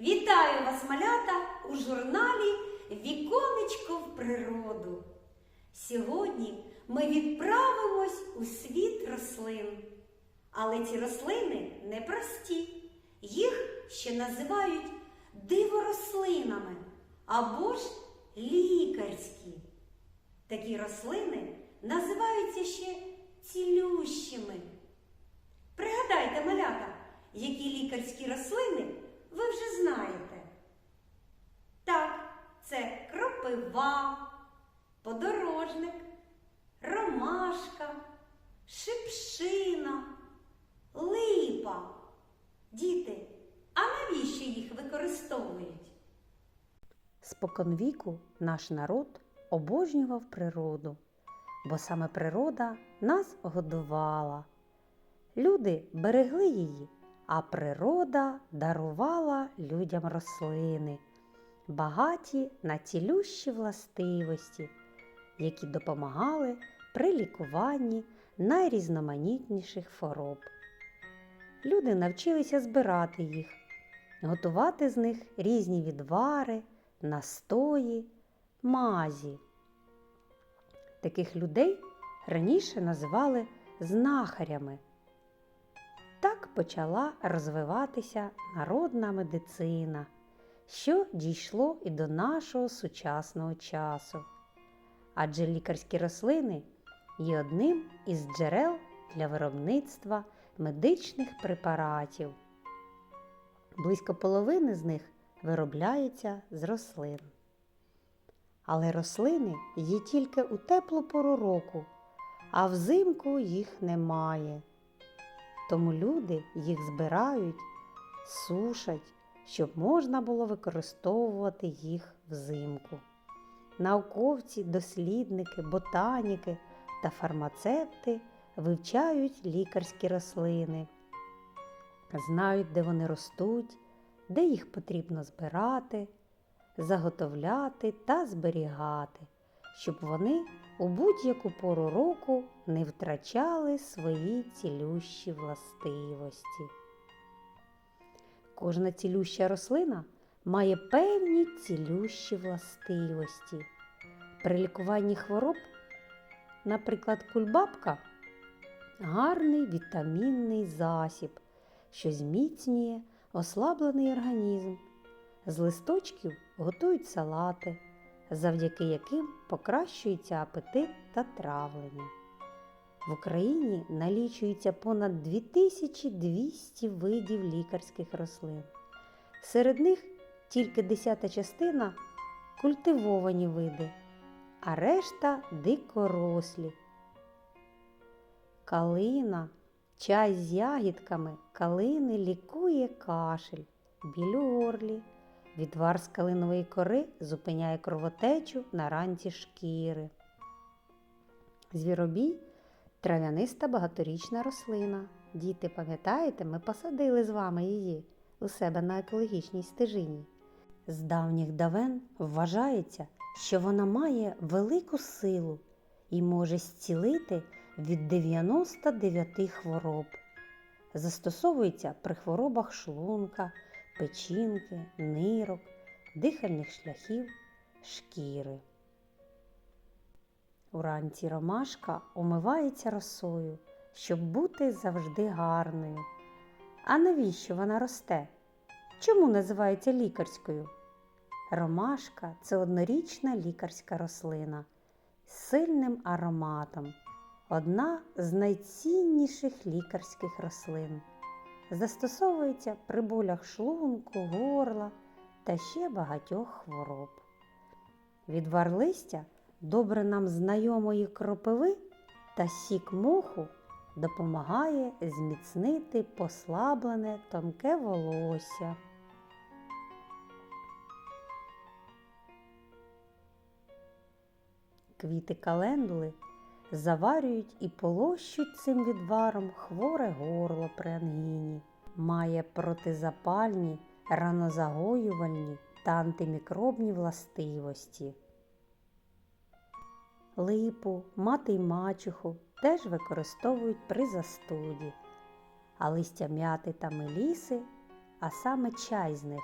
Вітаю вас, малята, у журналі Віконечко в природу. Сьогодні ми відправимось у світ рослин. Але ці рослини непрості. Їх ще називають диворослинами або ж лікарські. Такі рослини називаються ще цілющими. Пригадайте, малята, які лікарські рослини ви вже знаєте. Так, це кропива, подорожник, ромашка, шипшина, липа. Діти, а навіщо їх використовують? Споконвіку наш народ обожнював природу, бо саме природа нас годувала. Люди берегли її, а природа дарувала людям рослини, багаті на цілющі властивості, які допомагали при лікуванні найрізноманітніших хвороб. Люди навчилися збирати їх, готувати з них різні відвари, настої, мазі. Таких людей раніше називали знахарями. Так почала розвиватися народна медицина, що дійшло і до нашого сучасного часу. Адже лікарські рослини є одним із джерел для виробництва медичних препаратів. Близько половини з них виробляється з рослин. Але рослини є тільки у теплу пору року, а взимку їх немає. Тому люди їх збирають, сушать, щоб можна було використовувати їх взимку. Науковці, дослідники, ботаніки та фармацевти вивчають лікарські рослини, знають, де вони ростуть, де їх потрібно збирати, заготовляти та зберігати, щоб вони у будь-яку пору року не втрачали свої цілющі властивості. Кожна цілюща рослина має певні цілющі властивості. При лікуванні хвороб, наприклад, кульбабка гарний вітамінний засіб, що зміцнює ослаблений організм. З листочків готують салати, завдяки яким покращується апетит та травлення. В Україні налічується понад 2200 видів лікарських рослин. Серед них тільки десята частина культивовані види, а решта дикорослі. Калина, чай з ягідками калини лікує кашель, біль у горлі. Відвар з калинової кори зупиняє кровотечу на ранці шкіри. Звіробій трав'яниста багаторічна рослина. Діти, пам'ятаєте, ми посадили з вами її у себе на екологічній стежині. З давніх давен вважається, що вона має велику силу і може зцілити від 99 хвороб. Застосовується при хворобах шлунка, печінки, нирок, дихальних шляхів, шкіри. Уранці ромашка омивається росою, щоб бути завжди гарною. А навіщо вона росте? Чому називається лікарською? Ромашка це однорічна лікарська рослина з сильним ароматом, одна з найцінніших лікарських рослин. Застосовується при болях шлунку, горла та ще багатьох хвороб. Відвар листя добре нам знайомої кропиви та сік моху допомагає зміцнити послаблене тонке волосся. Квіти календули заварюють і полощуть цим відваром хворе горло при ангіні. Має протизапальні, ранозагоювальні та антимікробні властивості. Липу, мати й мачуху теж використовують при застуді, а листя м'яти та меліси, а саме чай з них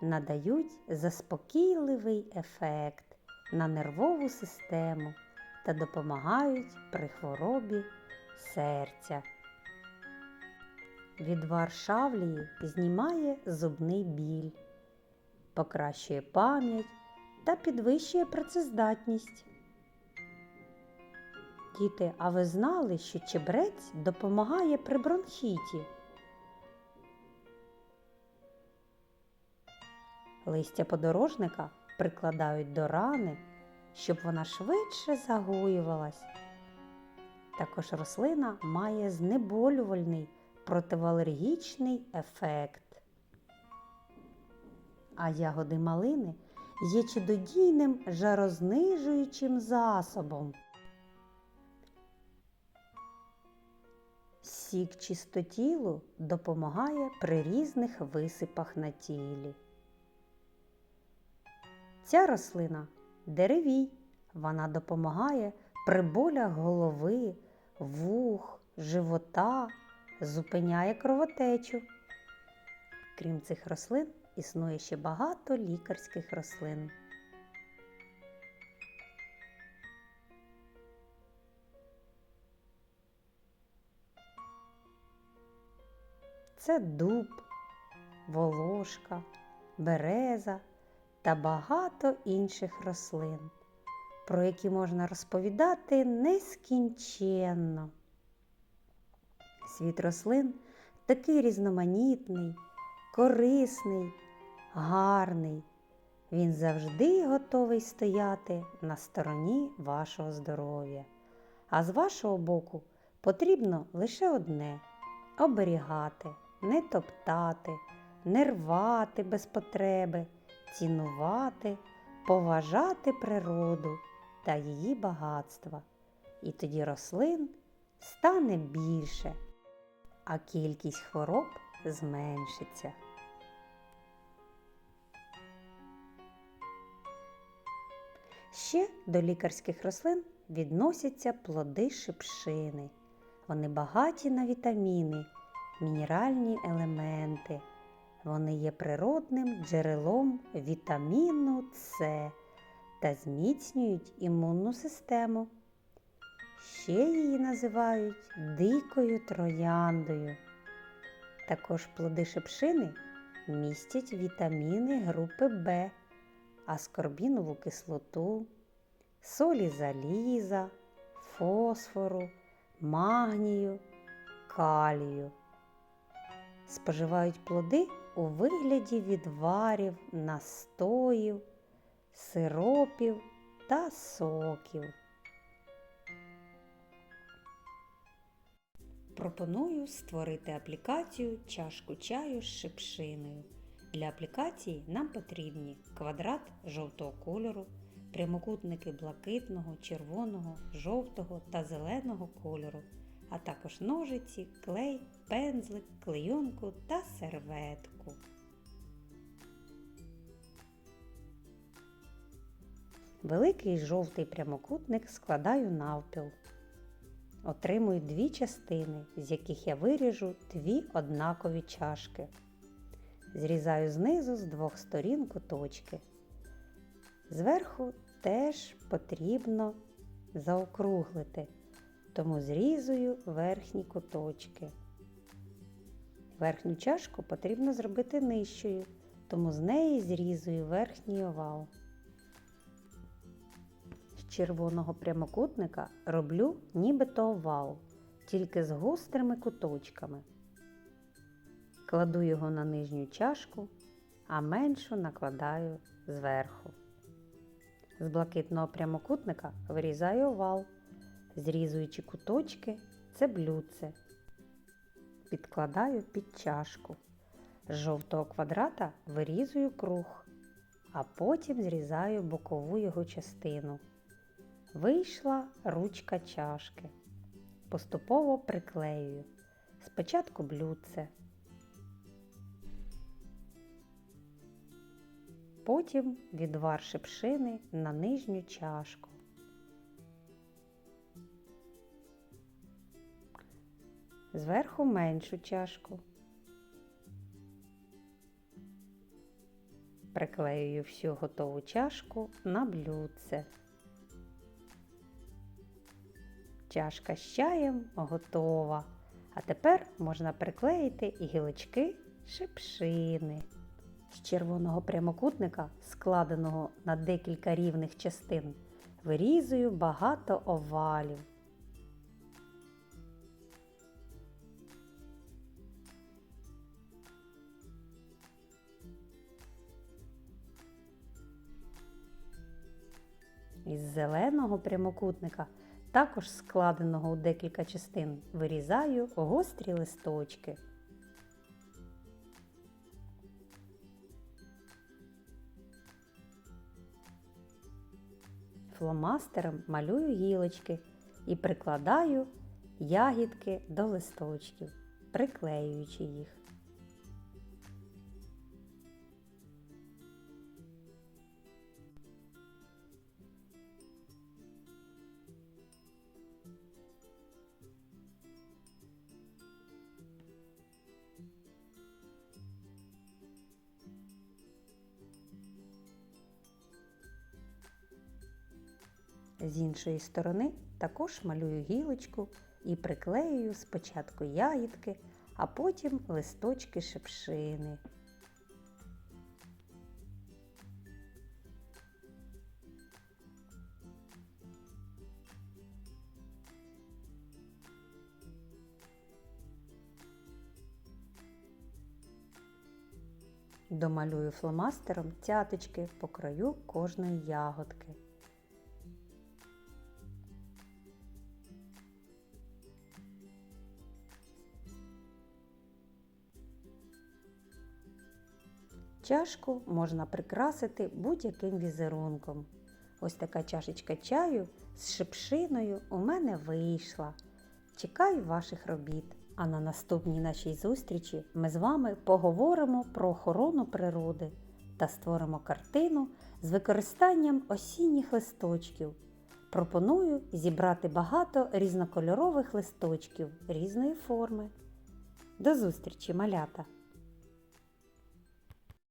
надають заспокійливий ефект на нервову систему та допомагають при хворобі серця. Відвар шавлії знімає зубний біль, покращує пам'ять та підвищує працездатність. Діти, а ви знали, що чебрець допомагає при бронхіті? Листя подорожника прикладають до рани, щоб вона швидше загоювалась. Також рослина має знеболювальний противоалергічний ефект. А ягоди малини є чудодійним жарознижуючим засобом. Сік чистотілу допомагає при різних висипах на тілі. Ця рослина деревій. Вона допомагає при болях голови, вух, живота, зупиняє кровотечу. Крім цих рослин, існує ще багато лікарських рослин. Це дуб, волошка, береза та багато інших рослин, про які можна розповідати нескінченно. Світ рослин такий різноманітний, корисний, гарний. Він завжди готовий стояти на стороні вашого здоров'я. А з вашого боку потрібно лише одне оберігати, не топтати, не рвати без потреби, цінувати, поважати природу та її багатства. І тоді рослин стане більше, а кількість хвороб зменшиться. Ще до лікарських рослин відносяться плоди шипшини. Вони багаті на вітаміни, мінеральні елементи. Вони є природним джерелом вітаміну С та зміцнюють імунну систему. Ще її називають дикою трояндою. Також плоди шипшини містять вітаміни групи В, аскорбінову кислоту, солі заліза, фосфору, магнію, калію. Споживають плоди у вигляді відварів, настоїв, сиропів та соків. Пропоную створити аплікацію чашку чаю з шипшиною. Для аплікації нам потрібні квадрат жовтого кольору, прямокутники блакитного, червоного, жовтого та зеленого кольору, а також ножиці, клей, пензлик, клейонку та серветку. Великий жовтий прямокутник складаю навпіл. Отримую дві частини, з яких я виріжу дві однакові чашки. Зрізаю знизу з двох сторін куточки. Зверху теж потрібно заокруглити, тому зрізую верхні куточки. Верхню чашку потрібно зробити нижчою, тому з неї зрізую верхній овал. Червоного прямокутника роблю нібито овал, тільки з гострими куточками. Кладу його на нижню чашку, а меншу накладаю зверху. З блакитного прямокутника вирізаю овал, зрізуючи куточки це блюдце. Підкладаю під чашку. З жовтого квадрата вирізую круг, а потім зрізаю бокову його частину. Вийшла ручка чашки. Поступово приклеюю. Спочатку блюдце. Потім відвар шипшини на нижню чашку. Зверху меншу чашку. Приклеюю всю готову чашку на блюдце. Чашка з чаєм готова. А тепер можна приклеїти і гілочки шипшини. З червоного прямокутника, складеного на декілька рівних частин, вирізую багато овалів. Із зеленого прямокутника, також складеного у декілька частин, вирізаю гострі листочки. Фломастером малюю гілочки і прикладаю ягідки до листочків, приклеюючи їх. З іншої сторони також малюю гілочку і приклеюю спочатку ягідки, а потім листочки шипшини. Домалюю фломастером цяточки по краю кожної ягодки. Чашку можна прикрасити будь-яким візерунком. Ось така чашечка чаю з шипшиною у мене вийшла. Чекаю ваших робіт. А на наступній нашій зустрічі ми з вами поговоримо про охорону природи та створимо картину з використанням осінніх листочків. Пропоную зібрати багато різнокольорових листочків різної форми. До зустрічі, малята!